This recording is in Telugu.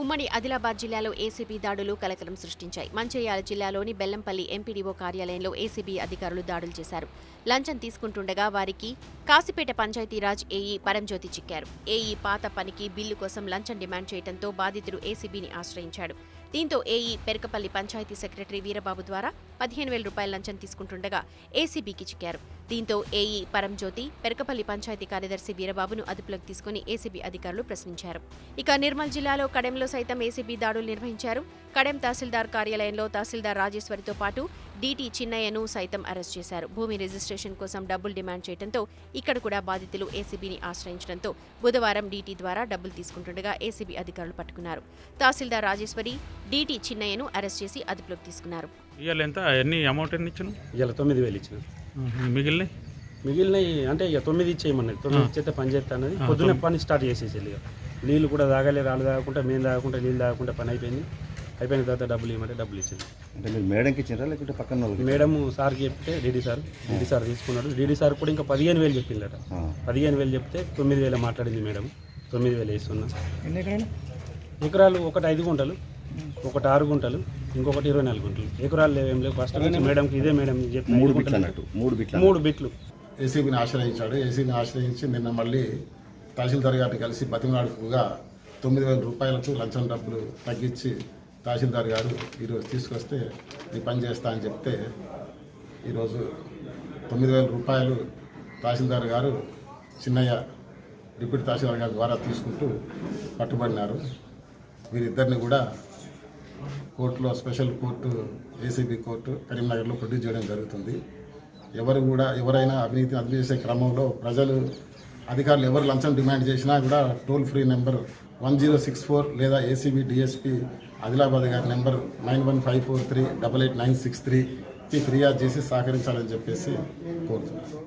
ఉమ్మడి ఆదిలాబాద్ జిల్లాలో ఏసీబీ దాడులు కలకలం సృష్టించాయి. మంచిర్యాల జిల్లాలోని బెల్లంపల్లి ఎంపీడీఓ కార్యాలయంలో ఏసీబీ అధికారులు దాడులు చేశారు. లంచం తీసుకుంటుండగా వారికి కాసిపేట పంచాయతీరాజ్ ఏఈ పరంజ్యోతి చిక్కారు. ఏఈ పాత పనికి బిల్లు కోసం లంచం డిమాండ్ చేయడంతో బాధితుడు ఏసీబీని ఆశ్రయించాడు. దీంతో ఏఈ పెరకపల్లి పంచాయతీ సెక్రటరీ వీరబాబు ద్వారా పదిహేను వేల రూపాయల లంచం తీసుకుంటుండగా ఏసీబీకి చిక్కారు. దీంతో ఏఈ పరంజ్యోతి పెరకపల్లి పంచాయతీ కార్యదర్శి వీరబాబును అదుపులోకి తీసుకుని ఏసీబీ అధికారులు ప్రశ్నించారు. ఇక నిర్మల్ జిల్లాలో కడెంలో సైతం ఏసీబీ దాడులు నిర్వహించారు. కడెం తహసీల్దార్ కార్యాలయంలో తహసీల్దార్ రాజేశ్వరితో పాటు డీటీ చిన్నయ్యను సైతం అరెస్ట్ చేశారు. భూమి రిజిస్ట్రేషన్ కోసం డబ్బులు డిమాండ్ చేయడంతో ఇక్కడ కూడా బాధితులు ఏసీబీని ఆశ్రయించడంతో బుధవారం డీటీ ద్వారా డబ్బులు తీసుకుంటుండగా ఏసీబీ అధికారులు పట్టుకున్నారు. తహసీల్దార్ రాజేశ్వరి డీటీ చిన్నయ్యను అరెస్ట్ చేసి అదుపులోకి తీసుకున్నారు. ఇవాళ ఎంత? ఎన్ని అమౌంట్ ఎన్ని ఇచ్చాను ఇలా తొమ్మిది వేలు ఇచ్చిన. మిగిలిన మిగిలిన అంటే ఇక తొమ్మిది ఇచ్చేయమన్నది. తొమ్మిది ఇచ్చేస్తే పని చేస్తా అన్నది. పొద్దున్నే పని స్టార్ట్ చేసేసి ఇక. నీళ్ళు కూడా తాగలే రాళ్ళు తాగకుండా మేము తాగకుండా నీళ్ళు తాగకుండా పని అయిపోయింది. అయిపోయిన తర్వాత డబ్బులు ఇవ్వమంటే డబ్బులు ఇచ్చింది అంటే మీరు మేడంకి ఇచ్చారా లేకుంటే పక్కన మేడం సార్కి చెప్తే డీడీ సార్ డీడీ సార్ తీసుకున్నాడు డీడీ సార్ కూడా ఇంకా పదిహేను వేలు చెప్పిందట. పదిహేను వేలు చెప్తే తొమ్మిది వేలు మాట్లాడింది మేడం తొమ్మిది వేలు వేస్తున్నా. ఎకరాలు? ఒకటి ఐదు గుంటలు ఒకటి ఆరు గుంటలు ఇంకొకటి ఇరవై నాలుగు గుంటలు. ఎకరాలు లేవు ఏం లేవు. ఫస్ట్ నుంచి మేడంకి ఇదే మేడం చెప్పిన మూడు బిట్లు మూడు బిట్లు మూడు బిట్లు. ఏసీబీని ఆశ్రయించాడు. ఏసీబీని ఆశ్రయించి నిన్న మళ్ళీ తహసీల్దార్ గారిని కలిసి బతిమలాడుకుగా తొమ్మిది వేల రూపాయలకు లంచం డబ్బులు తగ్గించి తహసీల్దార్ గారు ఈరోజు తీసుకొస్తే నీ పని చేస్తా అని చెప్తే ఈరోజు తొమ్మిది వేల రూపాయలు తహసీల్దార్ గారు చిన్నయ్య డిప్యూటీ తహసీల్దార్ గారి ద్వారా తీసుకుంటూ పట్టుబడినారు. వీరిద్దరిని కూడా కోర్టులో స్పెషల్ కోర్టు ఏసీబీ కోర్టు కరీంనగర్లో ప్రొడ్యూస్ చేయడం జరుగుతుంది. ఎవరు కూడా ఎవరైనా అవినీతిని అదుపు క్రమంలో ప్రజలు అధికారులు ఎవరు లంచం డిమాండ్ చేసినా కూడా toll free number one zero six four లేదా ఏసీబీ డిఎస్పీ ఆదిలాబాద్ గారి number nine one five four three double eight nine six త్రీకి ఫిర్యాదు చేసి సహకరించాలని చెప్పేసి కోరుతున్నాను.